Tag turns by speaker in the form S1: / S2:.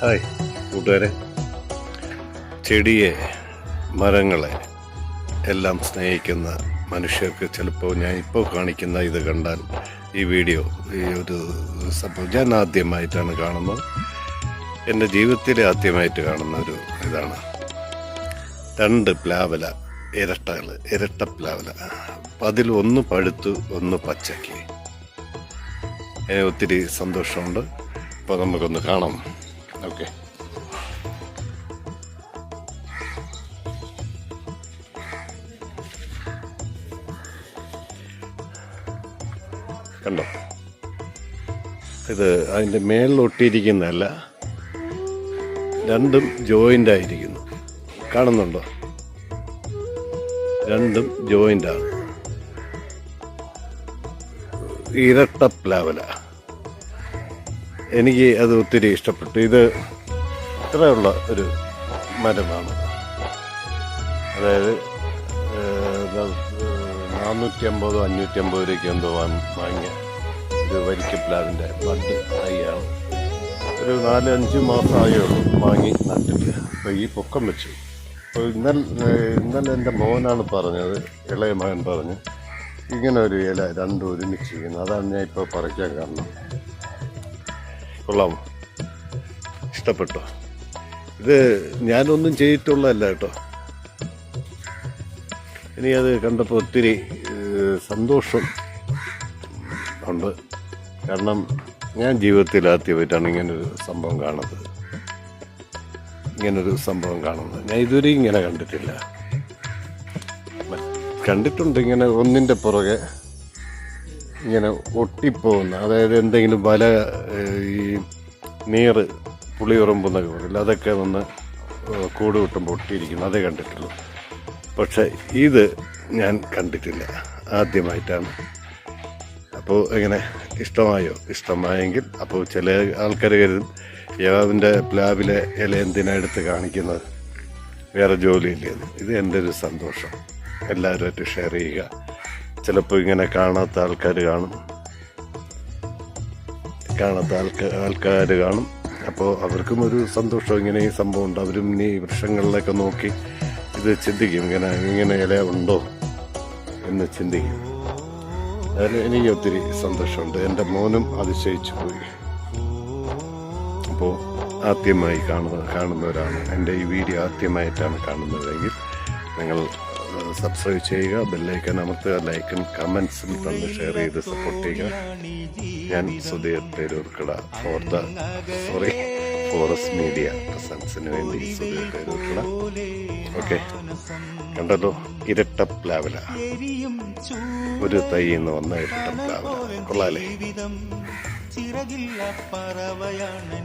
S1: Hi കൂട്ടുകാരെ. ചെടിയെ മരങ്ങളെ എല്ലാം സ്നേഹിക്കുന്ന മനുഷ്യർക്ക് ചിലപ്പോൾ ഞാൻ ഇപ്പോൾ കാണിക്കുന്ന ഇത് കണ്ടാൽ ഈ വീഡിയോ ഈ ഒരു സംഭവം ഞാൻ ആദ്യമായിട്ടാണ് കാണുന്നത്. എന്റെ ജീവിതത്തിലെ ആദ്യമായിട്ട് കാണുന്ന ഒരു ഇതാണ്. രണ്ട് പ്ലാവല ഇരട്ടകൾ ഇരട്ട പ്ലാവല. അപ്പം അതിൽ ഒന്ന് പഴുത്തു ഒന്ന് പച്ചക്ക് ഒത്തിരി സന്തോഷമുണ്ട്. അപ്പോൾ നമുക്കൊന്ന് കാണാം. ഓക്കെ കണ്ടോ? ഇത് അതിന്റെ മേളിൽ ഒട്ടിയിരിക്കുന്നതല്ല. രണ്ടും ജോയിന്റ് ആയിരിക്കുന്നു കാണുന്നുണ്ടോ? രണ്ടും ജോയിന്റാണ്. ഇരട്ട പ്ലാവല എനിക്ക് അത് ഒത്തിരി ഇഷ്ടപ്പെട്ടു. ഇത് ഇത്രയുള്ള ഒരു മരമാണ് അതായത് നാനൂറ്റി അമ്പതോ അഞ്ഞൂറ്റി അമ്പത് രൂപയ്ക്ക് എന്തോ വാങ്ങിയ ഒരു വരിക്കപ്ലാവിന്റെ ബഡ് ആയിയാണ് ഒരു നാല് അഞ്ച് മാസമായേ ഉള്ളൂ വാങ്ങി നട്ടിട്ട്. അപ്പോൾ ഈ പൊക്കം വെച്ചു. അപ്പോൾ ഇന്നലെ ഇന്നലെ എന്റെ മോനാണ് പറഞ്ഞത് ഇളയ മകൻ പറഞ്ഞു ഇങ്ങനെ ഒരു ഇല രണ്ടും ഒരുമിച്ച് ചെയ്യുന്നു. അതാണ് ഞാൻ ഇപ്പോൾ പറിക്കാൻ കാരണം. കൊള്ളാം. ഇഷ്ടപ്പെട്ടോ. ഇത് ഞാനൊന്നും ചെയ്തിട്ടുള്ളതല്ല കേട്ടോ. ഇനി അത് കണ്ടപ്പോൾ ഒത്തിരി സന്തോഷം ഉണ്ട്. കാരണം ഞാൻ ജീവിതത്തിൽ ആദ്യമായിട്ടാണ് ഇങ്ങനൊരു സംഭവം കാണുന്നത്. ഇങ്ങനൊരു സംഭവം കാണുന്നത്. ഞാൻ ഇതുവരെ ഇങ്ങനെ കണ്ടിട്ടില്ല. കണ്ടിട്ടുണ്ട് ഇങ്ങനെ ഒന്നിന്റെ പുറകെ. ഇങ്ങനെ ഒട്ടിപ്പോകുന്ന അതായത് എന്തെങ്കിലും വല ഈ നീറ് പുളിയുറമ്പെന്നൊക്കെ പറയില്ല അതൊക്കെ വന്ന് കൂട് കിട്ടുമ്പോൾ ഒട്ടിയിരിക്കുന്നു. അതേ കണ്ടിട്ടുള്ളൂ. പക്ഷെ ഇത് ഞാൻ കണ്ടിട്ടില്ല. ആദ്യമായിട്ടാണ്. അപ്പോൾ എങ്ങനെ ഇഷ്ടമായോ? ഇഷ്ടമായെങ്കിൽ അപ്പോൾ ചില ആൾക്കാർ കരുതും യാവിന്റെ പ്ലാവിലെ ഇല എന്തിനാ എടുത്ത് കാണിക്കുന്നത്? വേറെ ജോലിയില്ലേ ഇത് എന്റെ ഒരു സന്തോഷം. എല്ലാവരുമായിട്ട് ഷെയർ ചെയ്യുക. ചിലപ്പോൾ ഇങ്ങനെ കാണാത്ത ആൾക്കാർ കാണും. കാണാത്ത ആൾക്കാർ ആൾക്കാർ കാണും. അപ്പോൾ അവർക്കും ഒരു സന്തോഷം ഇങ്ങനെ ഈ സംഭവം ഉണ്ട്. അവരും ഈ വൃക്ഷങ്ങളിലൊക്കെ നോക്കി ഇത് ചിന്തിക്കും. ഇങ്ങനെ ഇങ്ങനെ ഇല ഉണ്ടോ എന്ന് ചിന്തിക്കും. അതിൽ എനിക്ക് ഒത്തിരി സന്തോഷമുണ്ട്. എന്റെ മോനും അതിശയിച്ചു പോയി. അപ്പോൾ ആദ്യമായി കാണുന്ന കാണുന്നവരാണ്. എന്റെ ഈ വീഡിയോ ആദ്യമായിട്ടാണ് കാണുന്നതെങ്കിൽ നിങ്ങൾ സബ്സ്ക്രൈബ് ചെയ്യുക ബെല്ലൈക്കൻ അമർത്തുക ലൈക്കും കമൻസും തന്ന് ഷെയർ ചെയ്ത് സപ്പോർട്ട് ചെയ്യുക. ഞാൻ Sudheer Peroorkada for the sorry forest media പ്രസൻസിന് വേണ്ടി സുധീർ പേരൂർക്കട ഓക്കെ കണ്ടല്ലോ ഇരട്ട പ്ലാവല. ഒരു തൈ എന്ന് വന്ന ഇരട്ട പ്ലാവല. കൊള്ളാലേ
S2: ചിറകില്ല പറവയാണ്